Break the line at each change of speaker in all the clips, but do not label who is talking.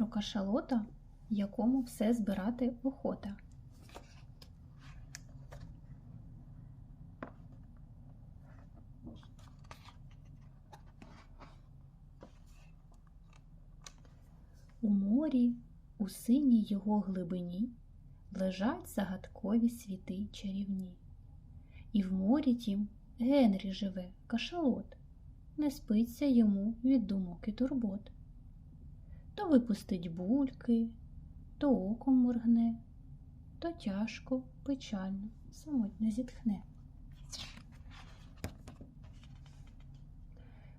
про кашалота, якому все збирати охота. У морі, у синій його глибині, лежать загадкові світи чарівні. І в морі тім Генрі живе, кашалот, не спиться йому від думок і турбот. То випустить бульки, то оком моргне, то тяжко, печально, самотньо зітхне.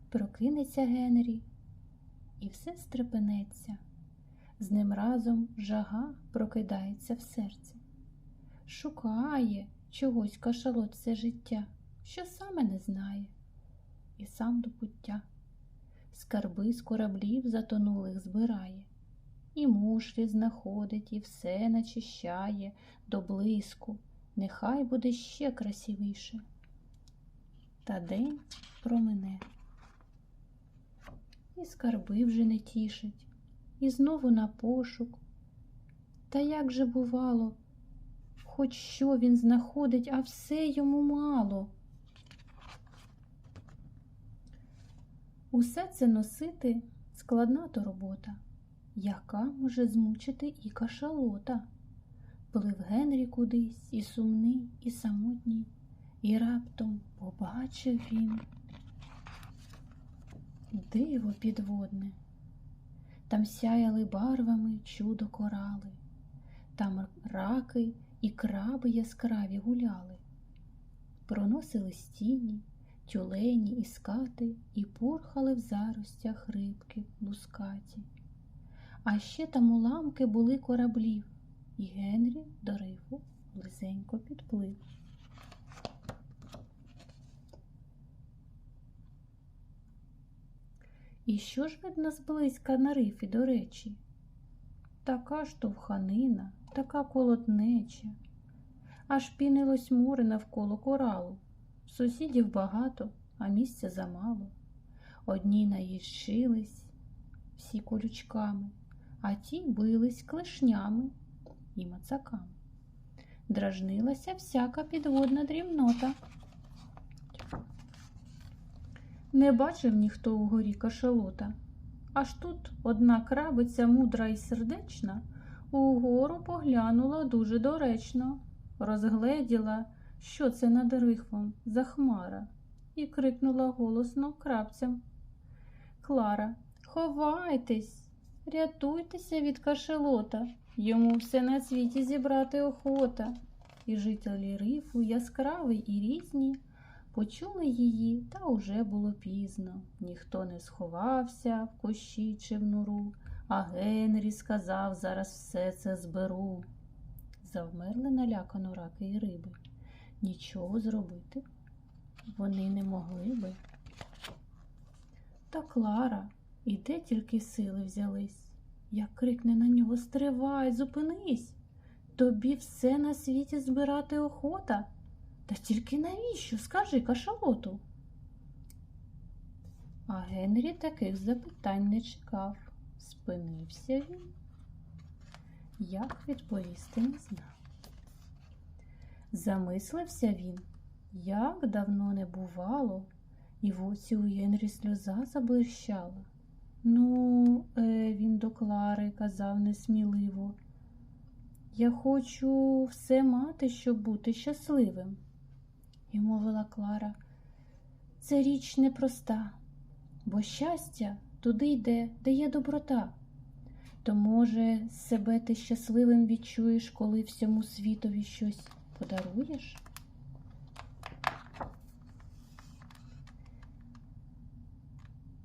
Прокинеться Генрі, і все стрепенеться. З ним разом жага прокидається в серці. Шукає чогось кашалот все життя, що саме не знає, і сам до пуття. Скарби з кораблів затонулих збирає, і мушлі знаходить, і все начищає до блиску, нехай буде ще красивіше. Та день промине, і скарби вже не тішить і знову на пошук. Та як же бувало, хоч що він знаходить, а все йому мало. Усе це носити складна то робота, яка може змучити і кашалота. Плив Генрі кудись і сумний, і самотній, і раптом побачив він диво підводне. Там сяяли барвами чудо корали, там раки і краби яскраві гуляли, проносили стіні, тюлені і скати і пурхали в заростях рибки лускаті. А ще там уламки були кораблів, і Генрі до рифу близенько підплив. І що ж видно зблизька на рифі, до речі? Така штовханина, така колотнеча, аж пінилось море навколо коралу. Сусідів багато, а місця замало. Одні наїжчились всі колючками, а ті бились клешнями і мацаками. Дражнилася всяка підводна дрібнота. Не бачив ніхто угорі кашалота. Аж тут одна крабиця мудра і сердечна угору поглянула дуже доречно, розгледіла, що це над рихвом за хмара, і крикнула голосно крабцям. Клара, ховайтесь, рятуйтеся від кашалота, йому все на світі зібрати охота. І жителі рифу яскраві і різні. Почули її, та уже було пізно. Ніхто не сховався в кущі чи в нору, а Генрі сказав зараз все це зберу. Завмерли налякано раки і риби. Нічого зробити вони не могли би. Та Клара, і де тільки сили взялись, як крикне на нього Стривай, зупинись, тобі все на світі збирати охота. Та тільки навіщо? Скажи кашалоту. А Генрі таких запитань не чекав. Спинився він. Як відповісти не знав. Замислився він, як давно не бувало, і в оці у Генрі сльоза заблищала. Ну, е, він до Клари казав несміливо. Я хочу все мати, щоб бути щасливим. І мовила Клара, це річ непроста, бо щастя туди йде, де є доброта. То, може, себе ти щасливим відчуєш, коли всьому світові щось подаруєш?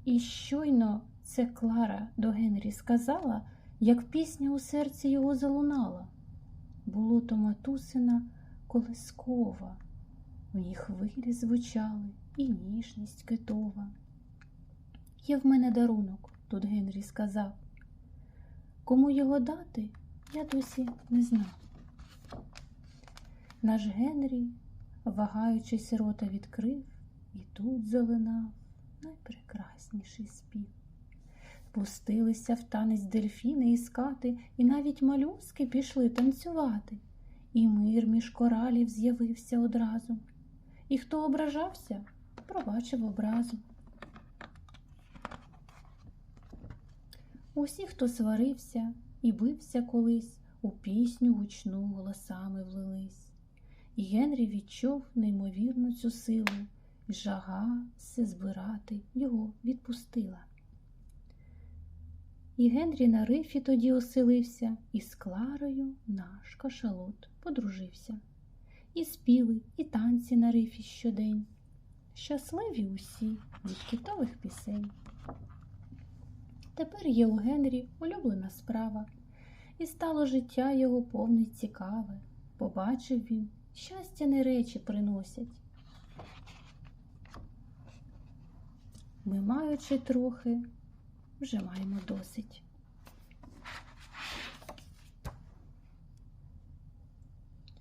І щойно це Клара до Генрі сказала, як пісня у серці його залунала. Було то матусина колискова. В ній хвилі звучали і ніжність китова. Є в мене дарунок, тут Генрі сказав. Кому його дати, я досі не знав. Наш Генрі, вагаючись, рота відкрив, і тут залинав найпрекрасніший спів. Пустилися в танець дельфіни і скати, і навіть малюски пішли танцювати. І мир між коралів з'явився одразу. І хто ображався, пробачив образу. Усі, хто сварився і бився колись, у пісню гучну голосами влились. І Генрі відчув неймовірну цю силу, і жага все збирати його відпустила. І Генрі на рифі тоді оселився, і з Кларою наш кашалот подружився. І співи, і танці на рифі щодень. Щасливі усі від китових пісень. Тепер є у Генрі улюблена справа, і стало життя його повне цікаве. Побачив він, щастя не речі приносять. Ми, маючи трохи, вже маємо досить.